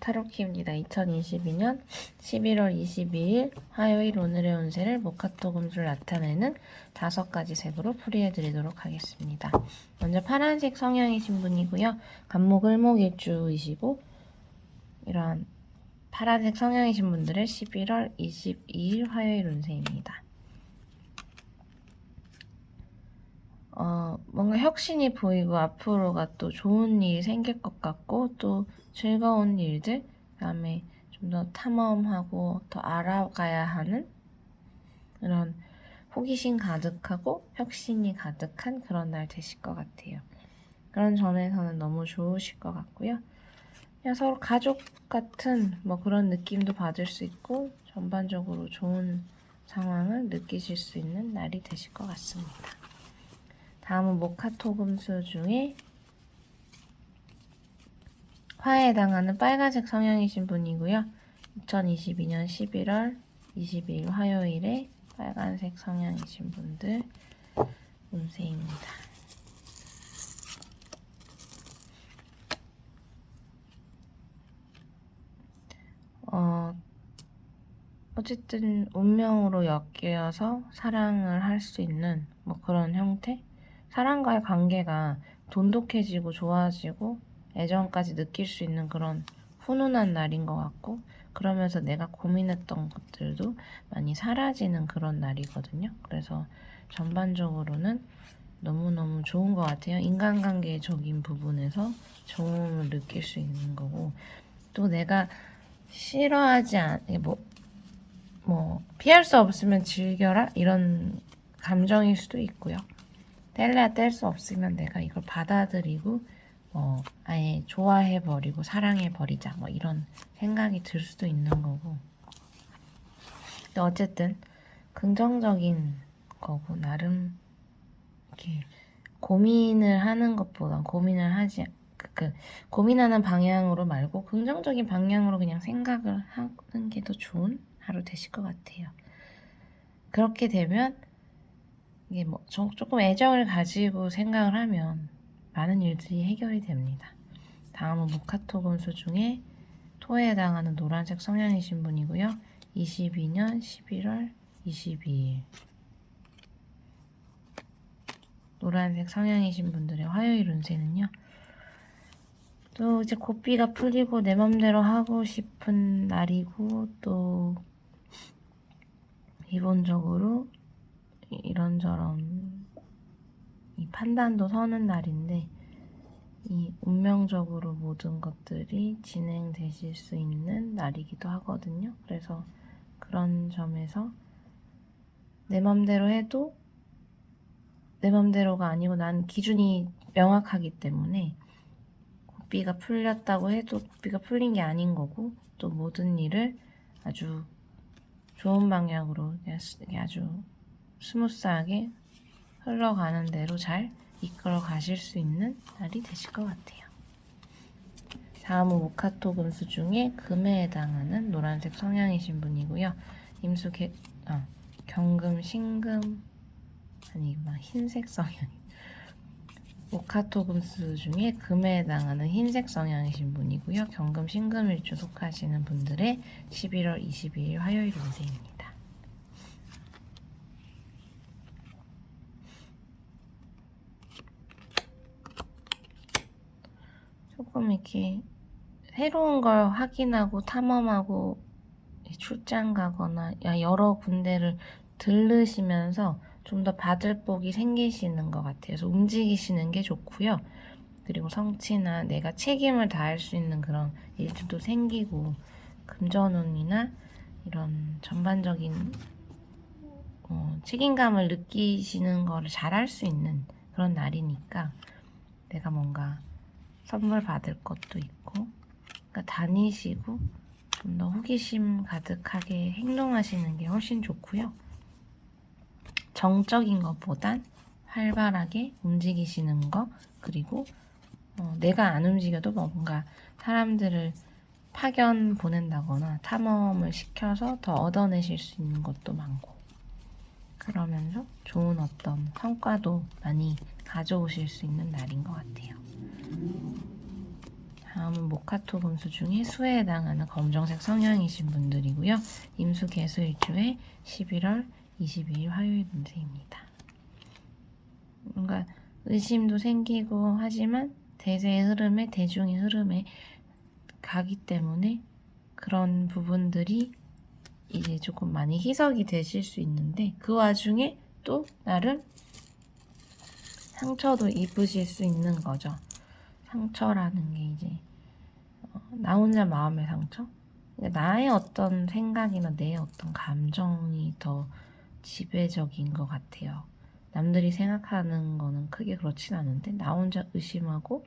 타로키입니다. 2022년 11월 22일 화요일 오늘의 운세를 모카토 금술 나타내는 다섯 가지 색으로 풀이해 드리도록 하겠습니다. 먼저 파란색 성향이신 분이고요. 간목 을목일주이시고 이러한 파란색 성향이신 분들의 11월 22일 화요일 운세입니다. 어, 뭔가 혁신이 보이고 앞으로가 또 좋은 일이 생길 것 같고 또 즐거운 일들 그다음에 좀 더 탐험하고 더 알아가야 하는 그런 호기심 가득하고 혁신이 가득한 그런 날 되실 것 같아요. 그런 점에서는 너무 좋으실 것 같고요. 그냥 서로 가족 같은 뭐 그런 느낌도 받을 수 있고 전반적으로 좋은 상황을 느끼실 수 있는 날이 되실 것 같습니다. 다음은 모카토 금수 중에 화에 해당하는 빨간색 성향이신 분이고요. 2022년 11월 22일 화요일에 빨간색 성향이신 분들 운세입니다. 어, 어쨌든 운명으로 엮여서 사랑을 할 수 있는 뭐 그런 형태? 사람과의 관계가 돈독해지고 좋아지고 애정까지 느낄 수 있는 그런 훈훈한 날인 것 같고 그러면서 내가 고민했던 것들도 많이 사라지는 그런 날이거든요. 그래서 전반적으로는 너무너무 좋은 것 같아요. 인간관계적인 부분에서 좋음을 느낄 수 있는 거고 또 내가 싫어하지 않, 뭐, 뭐 피할 수 없으면 즐겨라 이런 감정일 수도 있고요. 뗄래야 뗄 수 없으면 내가 이걸 받아들이고 뭐 아예 좋아해 버리고 사랑해 버리자 뭐 이런 생각이 들 수도 있는 거고. 근데 어쨌든 긍정적인 거고 나름 이렇게 고민을 하는 것보다 고민을 하지 그, 그 고민하는 방향으로 말고 긍정적인 방향으로 그냥 생각을 하는 게 더 좋은 하루 되실 것 같아요. 그렇게 되면 이게 뭐 조- 조금 애정을 가지고 생각을 하면 많은 일들이 해결이 됩니다. 다음은 모카토 금수 중에 토에 해당하는 노란색 성향이신 분이고요. 22년 11월 22일 노란색 성향이신 분들의 화요일 운세는요. 또 이제 고삐가 풀리고 내 맘대로 하고 싶은 날이고 또 기본적으로 이런저런 이 판단도 서는 날인데 이 운명적으로 모든 것들이 진행되실 수 있는 날이기도 하거든요. 그래서 그런 점에서 내 맘대로 해도 내 맘대로가 아니고 난 기준이 명확하기 때문에 고삐가 풀렸다고 해도 고삐가 풀린 게 아닌 거고 또 모든 일을 아주 좋은 방향으로 아주 스무스하게 흘러가는 대로 잘 이끌어 가실 수 있는 날이 되실 것 같아요. 다음은 모카토 금수 중에 금에 해당하는 노란색 성향이신 분이고요. 임수 개, 아, 경금, 신금, 아니, 막 흰색 성향. 모카토 금수 중에 금에 해당하는 흰색 성향이신 분이고요. 경금, 신금일주 속하시는 분들의 11월 22일 화요일 운세입니다. 조금 이렇게 새로운 걸 확인하고 탐험하고 출장 가거나 야, 여러 군데를 들르시면서 좀 더 받을 복이 생기시는 것 같아요. 그래서 움직이시는 게 좋고요. 그리고 성취나 내가 책임을 다할 수 있는 그런 일들도 생기고 금전운이나 이런 전반적인 어, 책임감을 느끼시는 거를 잘할 수 있는 그런 날이니까 내가 뭔가 선물 받을 것도 있고 그러니까 다니시고 좀 더 호기심 가득하게 행동하시는 게 훨씬 좋고요. 정적인 것보단 활발하게 움직이시는 거 그리고 어, 내가 안 움직여도 뭔가 사람들을 파견 보낸다거나 탐험을 시켜서 더 얻어내실 수 있는 것도 많고 그러면서 좋은 어떤 성과도 많이 가져오실 수 있는 날인 것 같아요. 다음은 모카토 금수 중에 수에 해당하는 검정색 성향이신 분들이고요. 임수 개수 일주의 11월 22일 화요일 운세입니다. 뭔가 의심도 생기고 하지만 대세의 흐름에 대중의 흐름에 가기 때문에 그런 부분들이 이제 조금 많이 희석이 되실 수 있는데 그 와중에 또 나름 상처도 입으실 수 있는 거죠. 상처라는 게 이제 어, 나 혼자 마음의 상처? 그러니까 나의 어떤 생각이나 내 어떤 감정이 더 지배적인 것 같아요. 남들이 생각하는 거는 크게 그렇진 않은데 나 혼자 의심하고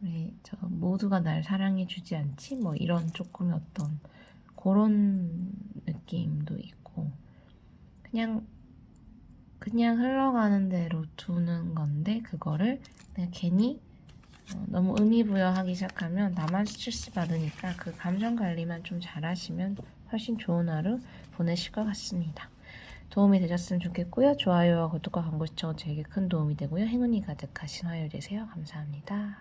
왜저 모두가 날 사랑해 주지 않지? 뭐 이런 조금의 어떤 그런 느낌도 있고 그냥 그냥 흘러가는 대로 두는 건데 그거를 내가 괜히 어, 너무 의미 부여하기 시작하면 나만 스트레스 받으니까 그 감정 관리만 좀 잘하시면 훨씬 좋은 하루 보내실 것 같습니다. 도움이 되셨으면 좋겠고요. 좋아요와 구독과 광고 시청 저에게 큰 도움이 되고요. 행운이 가득하신 화요일 되세요. 감사합니다.